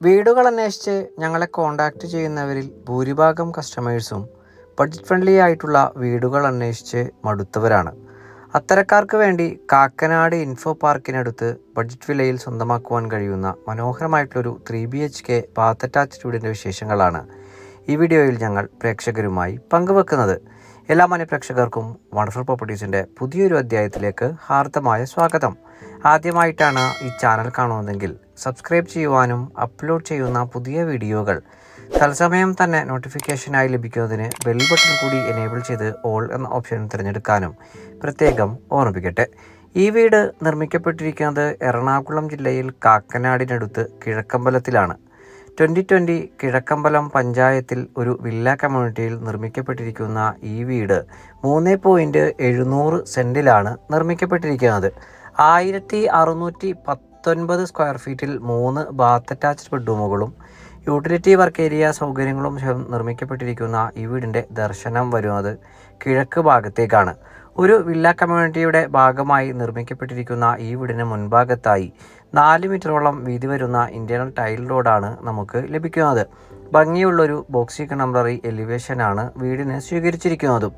വീടുകൾ അന്വേഷിച്ച് ഞങ്ങളെ കോൺടാക്റ്റ് ചെയ്യുന്നവരിൽ ഭൂരിഭാഗം കസ്റ്റമേഴ്സും ബഡ്ജറ്റ് ഫ്രണ്ട്ലി ആയിട്ടുള്ള വീടുകൾ അന്വേഷിച്ച് മടുത്തവരാണ്. അത്തരക്കാർക്ക് വേണ്ടി കാക്കനാട് ഇൻഫോ പാർക്കിനടുത്ത് ബഡ്ജറ്റ് വിലയിൽ സ്വന്തമാക്കുവാൻ കഴിയുന്ന മനോഹരമായിട്ടുള്ളൊരു three B H K bath attached വീടിന്റെ വിശേഷങ്ങളാണ് ഈ വീഡിയോയിൽ ഞങ്ങൾ പ്രേക്ഷകരുമായി പങ്കുവെക്കുന്നത്. എല്ലാ മനഃപ്രേക്ഷകർക്കും വണ്ടർഫുൾ പ്രോപ്പർട്ടീസിന്റെ പുതിയൊരു അധ്യായത്തിലേക്ക് ഹാർദമായ സ്വാഗതം. ആദ്യമായിട്ടാണ് ഈ ചാനൽ കാണുന്നതെങ്കിൽ സബ്സ്ക്രൈബ് ചെയ്യുവാനും അപ്ലോഡ് ചെയ്യുന്ന പുതിയ വീഡിയോകൾ. തത്സമയം തന്നെ നോട്ടിഫിക്കേഷനായി ലഭിക്കുന്നതിന് ബെൽ ബട്ടൺ കൂടി എനേബിൾ ചെയ്ത് ഓൾ എന്ന ഓപ്ഷൻ തിരഞ്ഞെടുക്കാനും പ്രത്യേകം ഓർമ്മിപ്പിക്കട്ടെ. ഈ വീട് നിർമ്മിക്കപ്പെട്ടിരിക്കുന്നത് എറണാകുളം ജില്ലയിൽ കാക്കനാടിനടുത്ത് കിഴക്കമ്പലത്തിലാണ്. ട്വന്റി ട്വന്റി കിഴക്കമ്പലം പഞ്ചായത്തിൽ ഒരു വില്ല കമ്മ്യൂണിറ്റിയിൽ നിർമ്മിക്കപ്പെട്ടിരിക്കുന്ന ഈ വീട് മൂന്ന് പോയിന്റ് എഴുന്നൂറ് സെന്റിലാണ് നിർമ്മിക്കപ്പെട്ടിരിക്കുന്നത്. ആയിരത്തി അറുന്നൂറ്റി പത്തൊൻപത് സ്ക്വയർ ഫീറ്റിൽ മൂന്ന് ബാത്ത് അറ്റാച്ച്ഡ് ബെഡ്റൂമുകളും യൂട്ടിലിറ്റി വർക്ക് ഏരിയ സൗകര്യങ്ങളും നിർമ്മിക്കപ്പെട്ടിരിക്കുന്ന ഈ വീടിന്റെ ദർശനം വരുന്നത് കിഴക്ക് ഭാഗത്തേക്കാണ്. ഒരു വില്ല കമ്മ്യൂണിറ്റിയുടെ ഭാഗമായി നിർമ്മിക്കപ്പെട്ടിരിക്കുന്ന ഈ വീടിന് മുൻഭാഗത്തായി നാല് മീറ്ററോളം വീതി വരുന്ന ഇന്റേണൽ ടൈൽ റോഡാണ് നമുക്ക് ലഭിക്കുന്നത്. ഭംഗിയുള്ളൊരു ബോക്സി കണ്ടംപററി എലിവേഷനാണ് വീടിന് സ്വീകരിച്ചിരിക്കുന്നതും.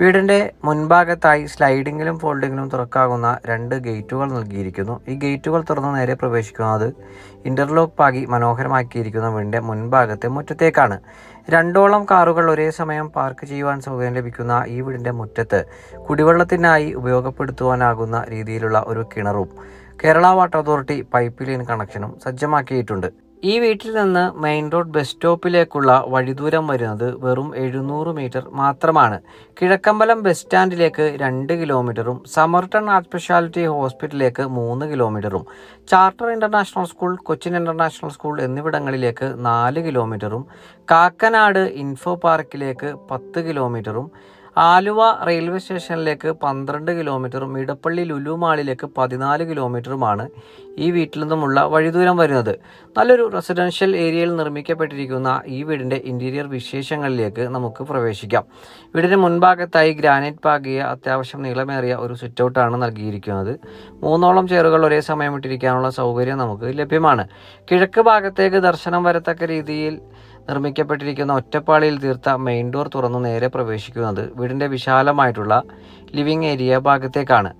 വീടിന്റെ മുൻഭാഗത്തായി സ്ലൈഡിങ്ങിലും ഫോൾഡിങ്ങിലും തുറക്കാകുന്ന രണ്ട് ഗേറ്റുകൾ നൽകിയിരിക്കുന്നു. ഈ ഗേറ്റുകൾ തുറന്ന് നേരെ പ്രവേശിക്കുന്നത് ഇന്റർലോക്ക് പാകി മനോഹരമാക്കിയിരിക്കുന്ന വീടിന്റെ മുൻഭാഗത്തെ മുറ്റത്തേക്കാണ്. രണ്ടോളം കാറുകൾ ഒരേ സമയം പാർക്ക് ചെയ്യുവാൻ സൗകര്യം ലഭിക്കുന്ന ഈ വീടിന്റെ മുറ്റത്ത് കുടിവെള്ളത്തിനായി ഉപയോഗപ്പെടുത്തുവാനാകുന്ന രീതിയിലുള്ള ഒരു കിണറും Kerala water authority pipe line കണക്ഷനും സജ്ജമാക്കിയിട്ടുണ്ട്. ഈ വീട്ടിൽ നിന്ന് മെയിൻ റോഡ് ബസ് സ്റ്റോപ്പിലേക്കുള്ള വഴിദൂരം വരുന്നത് വെറും എഴുന്നൂറ് മീറ്റർ മാത്രമാണ്. കിഴക്കമ്പലം ബസ് സ്റ്റാൻഡിലേക്ക് രണ്ട് കിലോമീറ്ററും സമർട്ടൺ ആർട്ട് സ്പെഷ്യാലിറ്റി ഹോസ്പിറ്റലിലേക്ക് മൂന്ന് കിലോമീറ്ററും charter international school Cochin international school എന്നിവിടങ്ങളിലേക്ക് നാല് കിലോമീറ്ററും കാക്കനാട് ഇൻഫോ പാർക്കിലേക്ക് പത്ത് കിലോമീറ്ററും ആലുവ റെയിൽവേ സ്റ്റേഷനിലേക്ക് പന്ത്രണ്ട് കിലോമീറ്ററും ഇടപ്പള്ളി ലുലു മാളിലേക്ക് പതിനാല് കിലോമീറ്ററുമാണ് ഈ വീട്ടിൽ നിന്നുമുള്ള വഴിദൂരം വരുന്നത്. നല്ലൊരു റെസിഡൻഷ്യൽ ഏരിയയിൽ നിർമ്മിക്കപ്പെട്ടിരിക്കുന്ന ഈ വീടിന്റെ ഇന്റീരിയർ വിശേഷങ്ങളിലേക്ക് നമുക്ക് പ്രവേശിക്കാം. വീടിന്റെ മുൻഭാഗത്തായി ഗ്രാനൈറ്റ് പാകിയ അത്യാവശ്യം നീളമേറിയ ഒരു സിറ്റൗട്ടാണ് നൽകിയിരിക്കുന്നത്. മൂന്നോളം ചെയറുകൾ ഒരേ സമയം ഇട്ടിരിക്കാനുള്ള സൗകര്യം നമുക്ക് ലഭ്യമാണ്. കിഴക്ക് ഭാഗത്തേക്ക് ദർശനം വരത്തക്ക രീതിയിൽ നിർമ്മിക്കപ്പെട്ടിരിക്കുന്ന ഒറ്റപ്പാളിയിൽ തീർത്ത മെയിൻ ഡോർ തുറന്നു നേരെ പ്രവേശിക്കുന്നത് വീടിന്റെ വിശാലമായിട്ടുള്ള ലിവിംഗ് ഏരിയ ഭാഗത്തേക്കാണ്.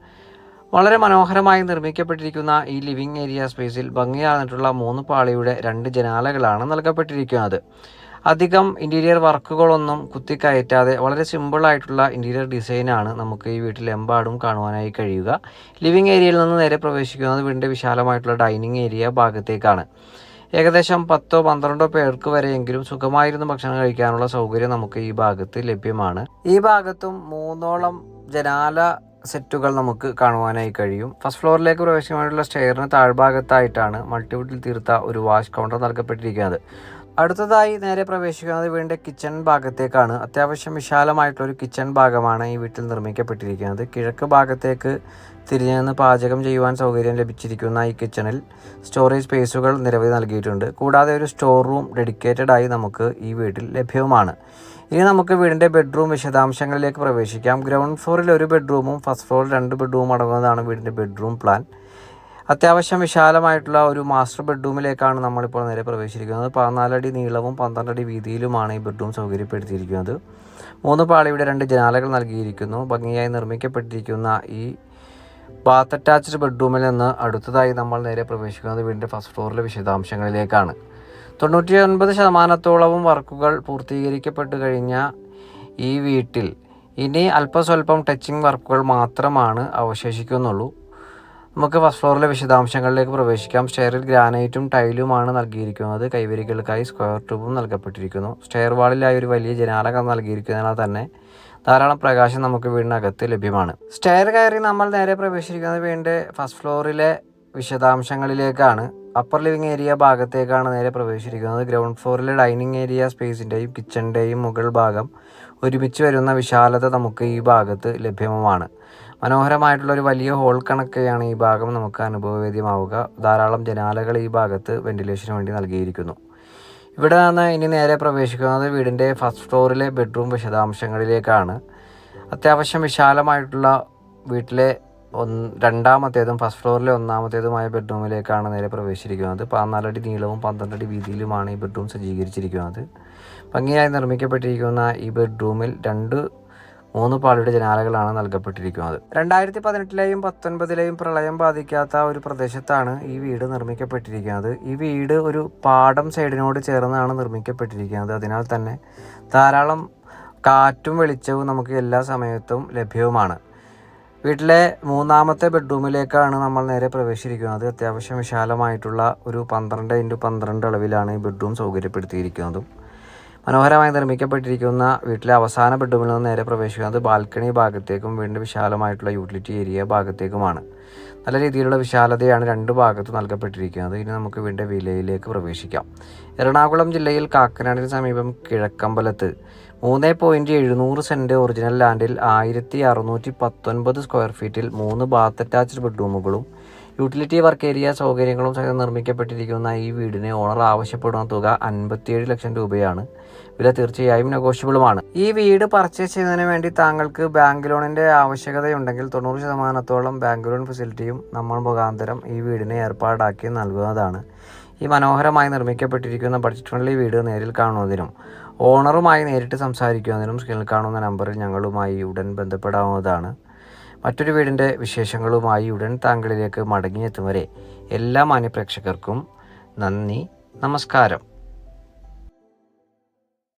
വളരെ മനോഹരമായി നിർമ്മിക്കപ്പെട്ടിരിക്കുന്ന ഈ ലിവിംഗ് ഏരിയ സ്പേസിൽ ഭംഗിയാർന്നിട്ടുള്ള മൂന്ന് പാളിയുടെ രണ്ട് ജനാലകളാണ് നൽകപ്പെട്ടിരിക്കുന്നത്. അധികം ഇന്റീരിയർ വർക്കുകളൊന്നും കുത്തിക്കയറ്റാതെ വളരെ സിമ്പിളായിട്ടുള്ള ഇന്റീരിയർ ഡിസൈനാണ് നമുക്ക് ഈ വീട്ടിൽ എമ്പാടും കാണുവാനായി കഴിയുക. ലിവിംഗ് ഏരിയയിൽ നിന്ന് നേരെ പ്രവേശിക്കുന്നത് വീടിന്റെ വിശാലമായിട്ടുള്ള ഡൈനിങ് ഏരിയ ഭാഗത്തേക്കാണ്. ഏകദേശം പത്തോ പന്ത്രണ്ടോ പേർക്ക് വരെയെങ്കിലും സുഖമായിരുന്നു ഭക്ഷണം കഴിക്കാനുള്ള സൗകര്യം നമുക്ക് ഈ ഭാഗത്ത് ലഭ്യമാണ്. ഈ ഭാഗത്തും മൂന്നോളം ജനാല സെറ്റുകൾ നമുക്ക് കാണുവാനായി കഴിയും. ഫസ്റ്റ് ഫ്ലോറിലേക്ക് പ്രവേശിക്കാനുള്ള സ്റ്റെയറിന് താഴ്ഭാഗത്തായിട്ടാണ് മൾട്ടിവുഡിൽ തീർത്ത ഒരു വാഷ് കൗണ്ടർ നൽകപ്പെട്ടിരിക്കുന്നത്. അടുത്തതായി നേരെ പ്രവേശിക്കുന്നത് വീടിന്റെ കിച്ചൺ ഭാഗത്തേക്കാണ്. അത്യാവശ്യം വിശാലമായിട്ടുള്ളൊരു കിച്ചൺ ഭാഗമാണ് ഈ വീട്ടിൽ നിർമ്മിക്കപ്പെട്ടിരിക്കുന്നത്. കിഴക്ക് ഭാഗത്തേക്ക് തിരിഞ്ഞു നിന്ന് പാചകം ചെയ്യുവാൻ സൗകര്യം ലഭിച്ചിരിക്കുന്ന ഈ കിച്ചണിൽ സ്റ്റോറേജ് സ്പേസുകൾ നിരവധി നൽകിയിട്ടുണ്ട്. കൂടാതെ ഒരു സ്റ്റോർ റൂം ഡെഡിക്കേറ്റഡ് ആയി നമുക്ക് ഈ വീട്ടിൽ ലഭ്യവുമാണ്. ഇനി നമുക്ക് വീടിന്റെ ബെഡ്റൂം വിശദാംശങ്ങളിലേക്ക് പ്രവേശിക്കാം. ഗ്രൗണ്ട് ഫ്ലോറിൽ ഒരു ബെഡ്റൂമും ഫസ്റ്റ് ഫ്ലോറിൽ രണ്ട് ബെഡ്റൂമും അടങ്ങുന്നതാണ് വീടിന്റെ ബെഡ്റൂം പ്ലാൻ അത്യാവശ്യം വിശാലമായിട്ടുള്ള ഒരു മാസ്റ്റർ ബെഡ്റൂമിലേക്കാണ് നമ്മളിപ്പോൾ നേരെ പ്രവേശിച്ചിരിക്കുന്നത്. പതിനാലടി നീളവും പന്ത്രണ്ടടി വീതിയിലുമാണ് ഈ ബെഡ്റൂം സൗകര്യപ്പെടുത്തിയിരിക്കുന്നത്. മൂന്ന് പാളിയുടെ രണ്ട് ജനാലകൾ നൽകിയിരിക്കുന്നു. ഭംഗിയായി നിർമ്മിക്കപ്പെട്ടിരിക്കുന്ന ഈ ബാത്ത് അറ്റാച്ച്ഡ് ബെഡ്റൂമിൽ നിന്ന് അടുത്തതായി നമ്മൾ നേരെ പ്രവേശിക്കുന്നത് വീടിന്റെ ഫസ്റ്റ് ഫ്ലോറിലെ വിശദാംശങ്ങളിലേക്കാണ്. തൊണ്ണൂറ്റി ഒൻപത് ശതമാനത്തോളവും വർക്കുകൾ പൂർത്തീകരിക്കപ്പെട്ട് കഴിഞ്ഞ ഈ വീട്ടിൽ ഇനി അല്പസ്വല്പം ടച്ചിങ് വർക്കുകൾ മാത്രമാണ് അവശേഷിക്കുന്നുള്ളൂ. നമുക്ക് ഫസ്റ്റ് ഫ്ലോറിലെ വിശദാംശങ്ങളിലേക്ക് പ്രവേശിക്കാം. സ്റ്റെയറിൽ ഗ്രാനൈറ്റും ടൈലുമാണ് നൽകിയിരിക്കുന്നത്. കൈവരികൾക്കായി സ്ക്വയർ ട്യൂബും നൽകപ്പെട്ടിരിക്കുന്നു. സ്റ്റെയർ വാളിലായി ഒരു വലിയ ജനാലകം നൽകിയിരിക്കുന്നതിനാൽ തന്നെ ധാരാളം പ്രകാശം നമുക്ക് വീടിനകത്ത് ലഭ്യമാണ്. സ്റ്റെയർ കയറി നമ്മൾ നേരെ പ്രവേശിക്കുന്നത് വീടിന്റെ ഫസ്റ്റ് ഫ്ലോറിലെ വിശദാംശങ്ങളിലേക്കാണ്. അപ്പർ ലിവിംഗ് ഏരിയ ഭാഗത്തേക്കാണ് നേരെ പ്രവേശിച്ചിരിക്കുന്നത്. ഗ്രൗണ്ട് ഫ്ലോറിലെ ഡൈനിങ് ഏരിയ സ്പേസിന്റെയും കിച്ചണിന്റെയും മുകൾ ഭാഗം ഒരുമിച്ച് വരുന്ന വിശാലത നമുക്ക് ഈ ഭാഗത്ത് ലഭ്യമാണ്. മനോഹരമായിട്ടുള്ള ഒരു വലിയ ഹോൾ കണക്കെയാണ് ഈ ഭാഗം നമുക്ക് അനുഭവവേദ്യമാവുക. ധാരാളം ജനാലകൾ ഈ ഭാഗത്ത് വെന്റിലേഷന് വേണ്ടി നൽകിയിരിക്കുന്നു. ഇവിടെ നിന്ന് ഇനി നേരെ പ്രവേശിക്കുന്നത് വീടിന്റെ ഫസ്റ്റ് ഫ്ലോറിലെ ബെഡ്റൂം വിശദാംശങ്ങളിലേക്കാണ്. അത്യാവശ്യം വിശാലമായിട്ടുള്ള വീട്ടിലെ ഒന്ന് രണ്ടാമത്തേതും ഫസ്റ്റ് ഫ്ലോറിലെ ഒന്നാമത്തേതുമായ ബെഡ്റൂമിലേക്കാണ് നേരെ പ്രവേശിച്ചിരിക്കുന്നത്. പതിനാലടി നീളവും പന്ത്രണ്ടടി വീതിയിലുമാണ് ഈ ബെഡ്റൂം സജ്ജീകരിച്ചിരിക്കുന്നത്. ഭംഗിയായി നിർമ്മിക്കപ്പെട്ടിരിക്കുന്ന ഈ ബെഡ്റൂമിൽ രണ്ട് മൂന്ന് പാളിയുടെ ജനാലകളാണ് നൽകപ്പെട്ടിരിക്കുന്നത്. രണ്ടായിരത്തി പതിനെട്ടിലെയും പത്തൊൻപതിലെയും പ്രളയം ബാധിക്കാത്ത ഒരു പ്രദേശത്താണ് ഈ വീട് നിർമ്മിക്കപ്പെട്ടിരിക്കുന്നത്. ഈ വീട് ഒരു പാടം സൈഡിനോട് ചേർന്നാണ് നിർമ്മിക്കപ്പെട്ടിരിക്കുന്നത്. അതിനാൽ തന്നെ ധാരാളം കാറ്റും വെളിച്ചവും നമുക്ക് എല്ലാ സമയത്തും ലഭ്യവുമാണ്. വീട്ടിലെ മൂന്നാമത്തെ ബെഡ്റൂമിലേക്കാണ് നമ്മൾ നേരെ പ്രവേശിച്ചിരിക്കുന്നത്. അത്യാവശ്യം വിശാലമായിട്ടുള്ള ഒരു പന്ത്രണ്ട് ഇന്റു പന്ത്രണ്ട് അളവിലാണ് ഈ ബെഡ്റൂം സൗകര്യപ്പെടുത്തിയിരിക്കുന്നതും. മനോഹരമായി നിർമ്മിക്കപ്പെട്ടിരിക്കുന്ന വീട്ടിലെ അവസാന ബെഡ്റൂമിൽ നിന്ന് നേരെ പ്രവേശിക്കുന്നത് ബാൽക്കണി ഭാഗത്തേക്കും വീണ്ടും വിശാലമായിട്ടുള്ള യൂട്ടിലിറ്റി ഏരിയ ഭാഗത്തേക്കുമാണ്. നല്ല രീതിയിലുള്ള വിശാലതയാണ് രണ്ട് ഭാഗത്തും നൽകപ്പെട്ടിരിക്കുന്നത്. ഇനി നമുക്ക് വീണ്ടും വിലയിലേക്ക് പ്രവേശിക്കാം. എറണാകുളം ജില്ലയിൽ കാക്കനാടിന് സമീപം കിഴക്കമ്പലത്ത് മൂന്ന് പോയിന്റ് എഴുന്നൂറ് സെന്റ് ഒറിജിനൽ ലാൻഡിൽ ആയിരത്തി അറുന്നൂറ്റി പത്തൊൻപത് സ്ക്വയർ ഫീറ്റിൽ മൂന്ന് ബാത്ത് അറ്റാച്ച്ഡ് ബെഡ്റൂമുകളും യൂട്ടിലിറ്റി വർക്ക് ഏരിയ സൗകര്യങ്ങളും സഹിതം നിർമ്മിക്കപ്പെട്ടിരിക്കുന്ന ഈ വീടിന് ഓണർ ആവശ്യപ്പെടുന്ന തുക അൻപത്തിയേഴ് ലക്ഷം രൂപയാണ്. വില തീർച്ചയായും നെഗോഷ്യബിളുമാണ് ഈ വീട് പർച്ചേസ് ചെയ്യുന്നതിന് വേണ്ടി താങ്കൾക്ക് ബാങ്ക് ലോണിന്റെ ആവശ്യകതയുണ്ടെങ്കിൽ തൊണ്ണൂറ് ശതമാനത്തോളം ബാങ്ക് ലോൺ ഫെസിലിറ്റിയും നമ്മൾ മുഖാന്തരം ഈ വീടിനെ ഏർപ്പാടാക്കി നൽകുന്നതാണ്. ഈ മനോഹരമായി നിർമ്മിക്കപ്പെട്ടിരിക്കുന്ന ബഡ്ജറ്റ് ഫ്രണ്ട്ലി വീട് നേരിൽ കാണുന്നതിനും ഓണറുമായി നേരിട്ട് സംസാരിക്കുന്നതിനും സ്ക്രീനിൽ കാണുന്ന നമ്പറിൽ ഞങ്ങളുമായി ഉടൻ ബന്ധപ്പെടാവുന്നതാണ്. മറ്റൊരു വീടിന്റെ വിശേഷങ്ങളുമായി ഉടൻ താങ്കളിലേക്ക് മടങ്ങിയെത്തും വരെ എല്ലാ മാന്യപ്രേക്ഷകർക്കും നന്ദി നമസ്കാരം.